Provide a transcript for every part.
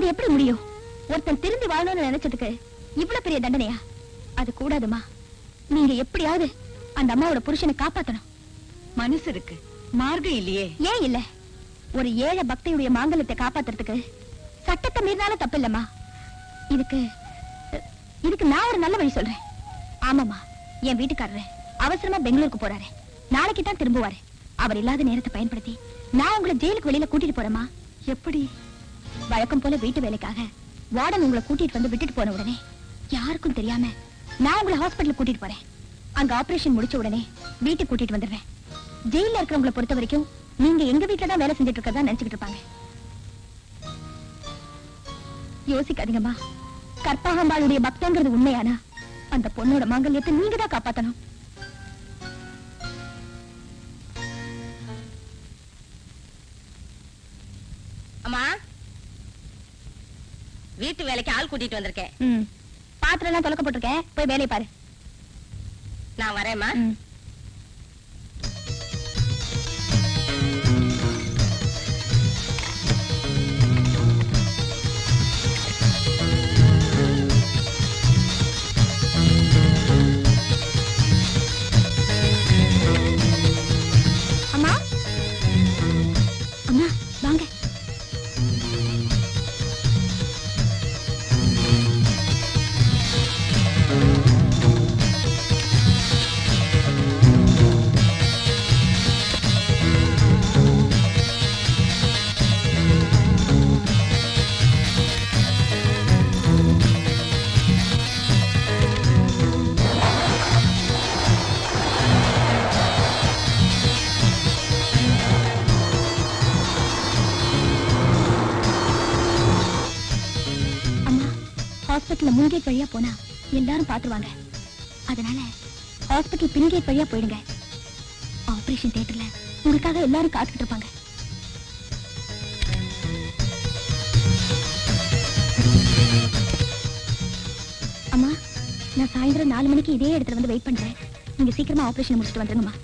அது எப்படி முடியும்? ஒருத்தன் திரும்பி வாழணும்னு நினைச்சதுக்கு இவ்வளவு பெரிய தண்டனையா? அது கூடாதுமா. நீங்க எப்படியாவது அந்த அம்மாவோட புருஷனை காப்பாத்தணும். மனசு இருக்கு. மார்க்கம் இல்லையே. ஏன் இல்ல? ஒரு ஏழை பக்தியுடைய மாங்கல்யத்தை காப்பாத்துறதுக்கு சட்டத்தை மீறினாலும் தப்பு இல்லம்மா இதுக்கு இதுக்கு நான் ஒரு நல்ல வழி சொல்றேன். ஆமாமா என் வீட்டுக்காரரு அவசரமா பெங்களூருக்கு போறாரு. நாளைக்கு தான் திரும்புவாரு. அவர் இல்லாத நேரத்தை பயன்படுத்தி நான் உங்களை ஜெயிலுக்கு வெளியில கூட்டிட்டு போறேமா எப்படி? வழக்கம் போல வீட்டு வேலைக்காக வார்டன் உங்களை கூட்டிட்டு வந்து விட்டுட்டு போன உடனே யாருக்கும் தெரியாம நான் உங்களை ஹாஸ்பிட்டல் கூட்டிட்டு போறேன். அங்க ஆபரேஷன் முடிச்ச உடனே வீட்டுக்கு கூட்டிட்டு வந்துடுறேன் ஜெயில இருக்கிறவங்களை பொறுத்த வரைக்கும் நீங்க எங்க வீட்டுல தான் வேலை செஞ்சுட்டு இருக்கதா நினைச்சுக்கிட்டு இருப்பாங்க. யோசிக்காதீங்கம்மா. கற்பகாம்பாளுடைய பக்தங்கிறது உண்மையானா? அந்த பொண்ணோட மாங்கல்யத்தை நீங்க தான் காப்பாத்தணும். வீட்டு வேலைக்கு ஆள் கூட்டிட்டு வந்திருக்கேன். பாத்திரம் எல்லாம் தொலைக்கப்பட்டிருக்கேன். போய் வேலையை பாரு. நான் வரேம்மா. ஹாஸ்பிட்டல்ல முன்கேட் வழியா போனா எல்லாரும் பாத்துருவாங்க. அதனால ஹாஸ்பிட்டல் பின்கேட் வழியா போயிடுங்க. ஆபரேஷன் தியேட்டர்ல உங்களுக்காக எல்லாரும் காத்துக்கிட்டு இருப்பாங்க. அம்மா நான் சாயந்தரம் நாலு மணிக்கு இதே இடத்துல வந்து வெயிட் பண்றேன். நீங்க சீக்கிரமா ஆபரேஷன் முடிச்சுட்டு வந்துருங்கம்மா.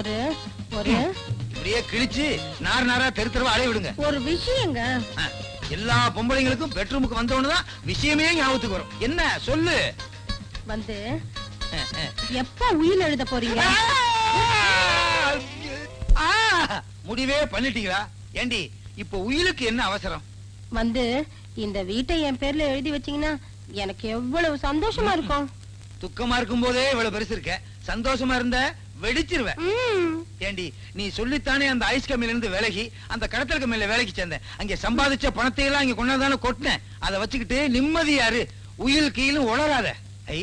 ஒரு ஒரு. இப்படியே கிழிச்சு நார் நாரா தெரு தெருவா அலைய விடுங்க. ஒரு விஷயங்க. ஆ, எல்லா பொம்பளைங்களுக்கும் பெட்ரூமுக்கு வந்தவொன்னு தான் விஷயமே ஞாபகத்துக்கு வரும். என்ன? சொல்லு. வந்து. எப்ப உயில் எழுத போறீங்க? ஆ, முடிவே பண்ணிட்டீங்களா? ஏண்டி இப்ப உயிலுக்கு என்ன அவசரம்? வந்து இந்த வீட்டை என் பேர்ல எழுதி வச்சீங்கன்னா எனக்கு எவ்வளவு சந்தோஷமா இருக்கும். துக்கமா இருக்கும் போதே இவ்வளவு பெருசு இருக்க. சந்தோஷமா இருந்த வெடிச்சிருவேன். ஏண்டி நீ சொல்லித்தானே அந்த ஐஸ் கம்மியில இருந்து விலகி அந்த கடத்தல் கம்மியில வேலைக்கு சேர்ந்தேன். அங்க சம்பாதிச்ச பணத்தை எல்லாம் இங்க கொண்டாதானே கொட்டினேன். அதை வச்சுக்கிட்டு நிம்மதியாரு உயில் கீழும் உளராத ஐ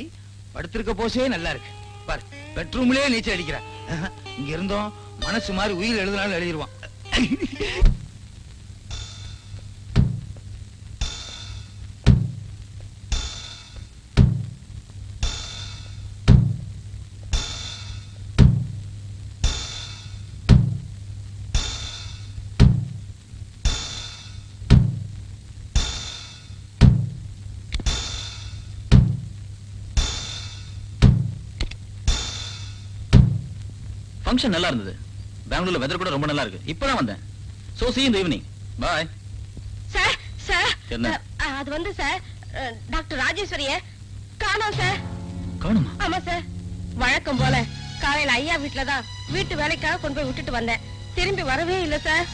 படுத்திருக்க போசே நல்லா இருக்கு. பாரு பெட்ரூம்லயே நீச்சல் அடிக்கிற. இங்க இருந்தோம் மனசு மாதிரி உயில் எழுதினாலும் எழுதிருவான். ஃபங்க்ஷன் நல்லா இருந்தது. பெங்களூர்ல வெதர் கூட ரொம்ப நல்லா இருக்கு. இப்பதான் வந்தேன். So in the evening. Bye. Sir sir என்ன? அது வந்து சார் டாக்டர் ராஜேஸ்வரிய. காணோம் சார் காணுமா? ஆமா சார் வழக்கம் போல காலையில ஐயா வீட்டுல தான் வீட்டு வேலைக்காக கொண்டு போய் விட்டுட்டு வந்தேன். திரும்பி வரவே இல்ல சார்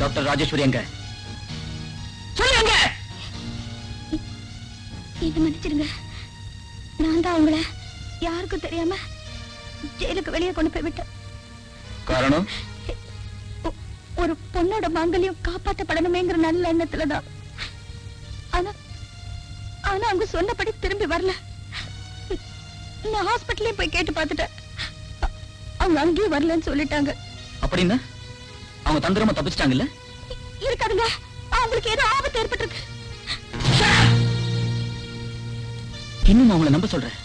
டாக்டர் ராஜேஸ்வரி எங்க? சொல்லுங்க என்ன மன்னிச்சிடுங்க. நான் தான் உங்களை யாருக்கும் தெரியாம ஜெயிலுக்கு வெளியே கொண்டு போய் விட்டேன். காரணம்? ஒரு பொண்ணோட மாங்கல்யம் காப்பாற்றப்படணுமேங்கிற நல்ல எண்ணத்துலதான் ஆனா ஆனா அவங்க சொன்னபடி திரும்பி வரல. நான் ஹாஸ்பிட்டலே போய் கேட்டு பார்த்துட்டேன். அவங்க அங்கேயும் வரலன்னு சொல்லிட்டாங்க. அப்படின்னா அவங்க தந்திரமா தப்பிச்சிட்டாங்கல்ல? இருக்காதுங்க. அவங்களுக்கு ஏதோ ஆபத்து ஏற்பட்டிருக்கு. இன்னும் நான் உங்களை நம்ப சொல்றேன்.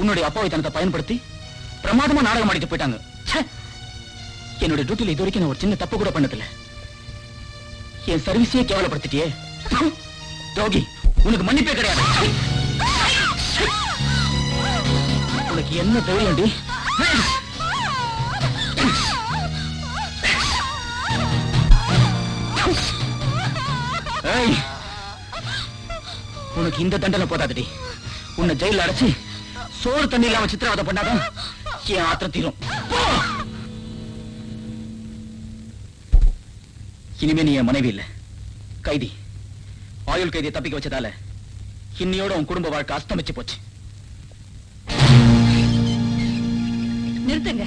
உன்னுடைய அப்பாவை தனத்தை பயன்படுத்தி பிரமாதமா நாடகம் ஆடிட்டு போயிட்டாங்க! என்னுடைய டியூட்டில இது வரைக்கும் நான் ஒரு சின்ன தப்பு கூட பண்ணதில்ல. என் சர்வீஸையே கேவலப்படுத்திட்டியே. யோகி உனக்கு மன்னிப்பே கிடையாது. உனக்கு என்ன தைரியம்டி உனக்கு இந்த தண்டனை போதாதடி. உன்னை ஜெயில அடைச்சு சோறு தண்ணி இல்லாம சித்திரவதை பண்ணாதான் என் ஆத்திரம் தீரும். இனிமே நீ என் மனைவி இல்ல. கைதி. ஆயுள் கைதியை தப்பிக்க வச்சதால இன்னையோட உன் குடும்ப வாழ்க்கை அஸ்தமிச்சு போச்சு. நிறுத்துங்க.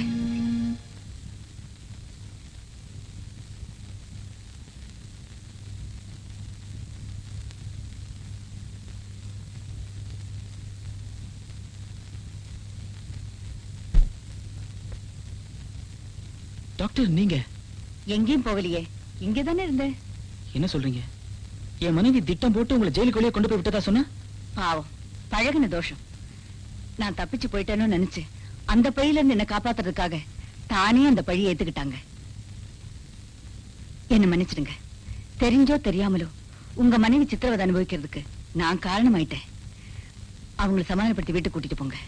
டாக்டர் நீங்க? எங்கேயும் போகலையே. இங்க தானே இருந்தேன் என்ன சொல்றீங்க? என் மனைவி திட்டம் போட்டு உங்களை ஜெயிலுக்குள்ளேயே கொண்டு போய் விட்டதா சொன்னா? பாவம். பழகுன தோஷம். நான் தப்பிச்சு போயிட்டேன்னு நினைச்சு அந்த பழியில இருந்து என்ன காப்பாத்துறதுக்காக தானே அந்த பழியை ஏத்துக்கிட்டாங்க. என்ன மன்னிச்சிடுங்க. தெரிஞ்சோ தெரியாமலோ உங்க மனைவி சித்திரவதை அனுபவிக்கிறதுக்கு நான் காரணமாயிட்டேன். அவங்கள சமாதானப்படுத்தி வீட்டுக்கு கூட்டிட்டு போங்க.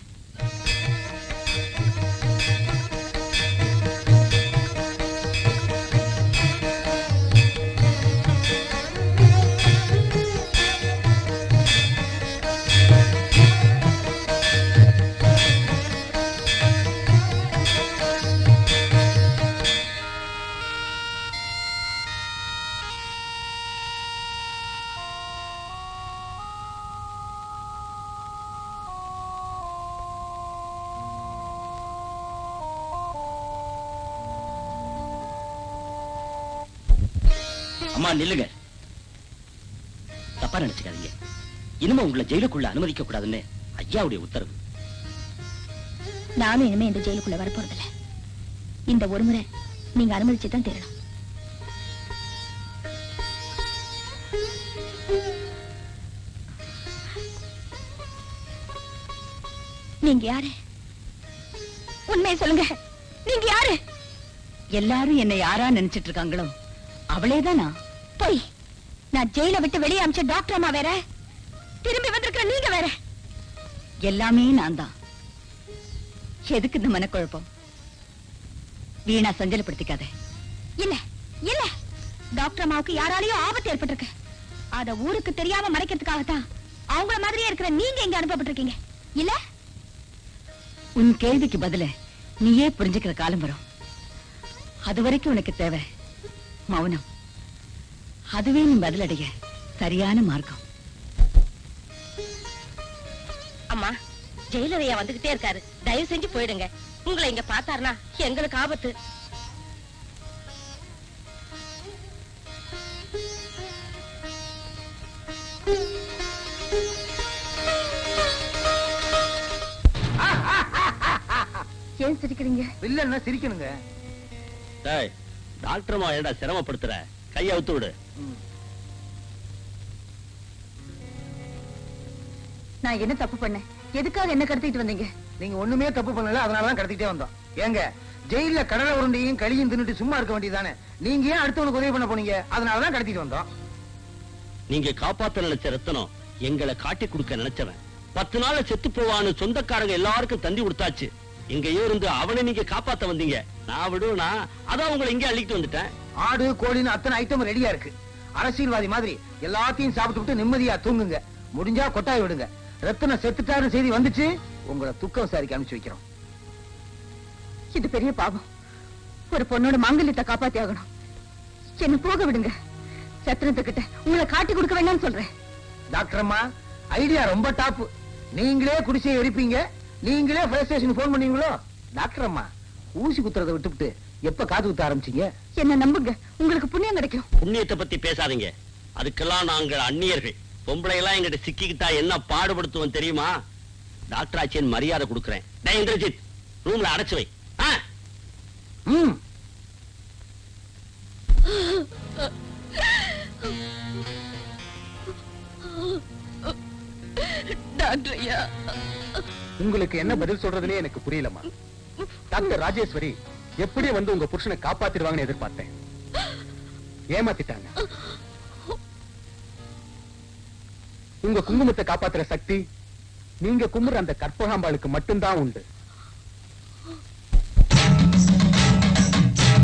அம்மா நில்லுங்க. தப்பா நினைச்சுக்காதீங்க. இனிமே உங்களை ஜெயிலுக்குள்ள அனுமதிக்க கூடாதுன்னு ஐயாவுடைய உத்தரவு. நானும் இனிமே இந்த ஜெயிலுக்குள்ள வரப்போறதில்ல. இந்த ஒரு முறை நீங்க அனுமதிச்சு தான் தீரணும். நீங்க யாரு? உண்மையை சொல்லுங்க. நீங்க யாரு? எல்லாரும் என்னை யாரா நினைச்சிட்டு இருக்காங்களோ அவளேதானா போய். நான் ஜெயில விட்டு வெளியே அமிச்ச டாக்டர் அம்மா வேற. திரும்பி வந்திருக்கிற நீங்க வேற. எல்லாமே நான் தான் எதுக்கு இந்த மனக்குழப்பம்? வீணா சஞ்சலப்படுத்திக்காத இல்ல இல்ல. டாக்டர் அம்மாவுக்கு யாராலையும் ஆபத்து ஏற்பட்டிருக்கு. அத ஊருக்கு தெரியாம மறைக்கிறதுக்காகத்தான் அவங்கள மாதிரியே இருக்கிற நீங்க இங்க அனுப்பப்பட்டிருக்கீங்க. இல்ல? உன் கேள்விக்கு பதில நீயே புரிஞ்சுக்கிற காலம் வரும். அது வரைக்கும் உனக்கு தேவை. மௌனம். அதுவே நீ பதிலடைய சரியான மார்க்கம். அம்மா ஜெயிலரையா வந்துகிட்டே இருக்காரு. தயவு செஞ்சு போயிடுங்க. உங்களை இங்க பார்த்தாருனா எங்களுக்கு ஆபத்து. ஏன் சிரிக்கிறீங்க? வில்லன்னா சிரிக்கணுங்க. டேய் டாக்டர்மா ஏடா சிரமப்படுத்துற. கையை அவுத்து விடு. நான் என்ன தப்பு பண்ணேன்? எதுக்காக என்ன கடத்திட்டு வந்தீங்க? நீங்க ஒண்ணுமே தப்பு பண்ணல அதனாலதான் கடத்திட்டே வந்தோம். ஏங்க ஜெயில கடலை உருண்டையும் களியும் தின்னுட்டு சும்மா இருக்க வேண்டியதானே நீங்க ஏன் அடுத்தவனுக்கு உதவி பண்ண போனீங்க? அதனாலதான் கடத்திட்டு வந்தோம். நீங்க காப்பாத்த நினைச்ச ரத்தனம் எங்களை காட்டி கொடுக்க நினைச்சவன். பத்து நாள்ல செத்து போவான்னு சொந்தக்காரங்க எல்லாருக்கும் தந்தி கொடுத்தாச்சு. எங்கேயோ இருந்து அவனை நீங்க காப்பாத்த வந்தீங்க. நான் விடுவேனா அதான் உங்களை இங்கே அள்ளிட்டு வந்துட்டேன். ஆடு கோழின்னு அத்தனை ஐட்டம் ரெடியா இருக்கு. அரசியல்வாதி மாதிரி எல்லாத்தையும் சாப்பிட்டு விட்டு நிம்மதியா தூங்குங்க. முடிஞ்சா கொட்டாய் விடுங்க. ரத்தன செத்துட்டாருன்னு செய்தி வந்துச்சு உங்களை துக்கம் விசாரிக்க அனுப்பிச்சு வைக்கிறோம். இது பெரிய பாவம். ஒரு பொண்ணோட மாங்கல்யத்தை காப்பாத்தி ஆகணும். என்ன போக விடுங்க. சத்திரத்துக்கிட்ட உங்களை காட்டி கொடுக்க வேண்டாம்னு சொல்றேன். டாக்டர் அம்மா ஐடியா ரொம்ப டாப் நீங்களே குடிசையை எரிப்பீங்க. நீங்களே ஃபயர் ஸ்டேஷன் போன் பண்ணீங்களோ டாக்டர் அம்மா ஊசி குத்துறதை விட்டுவிட்டு எப்ப காது குத்த ஆரம்பிச்சீங்க? என்ன நம்புங்க. உங்களுக்கு புண்ணியம் கிடைக்கும். புண்ணியத்தை பத்தி பேசாதீங்க. அதுக்கெல்லாம் நாங்கள் அந்நியர்கள். பொம்பளை எல்லாம் எங்கிட்ட சிக்கிக்கிட்டா என்ன பாடுபடுத்துவோம் தெரியுமா? டாக்டர் ஆச்சியன் மரியாதை கொடுக்குறேன். டேய் இந்திரஜித் ரூம்ல அடைச்சு வை. ஆ? ம். டாக்டர் ஐயா. உங்களுக்கு என்ன பதில் சொல்றதுனே எனக்கு புரியலம்மா. டாக்டர் ராஜேஸ்வரி எப்படி வந்து உங்க புருஷனை காப்பாத்திடுவாங்கன்னு எதிர்பார்த்தேன். ஏமாத்திட்டாங்க. உங்க குங்குமத்தை காப்பாத்துற சக்தி நீங்க கும்புற அந்த கற்பகாம்பாளுக்கு மட்டும்தான் உண்டு.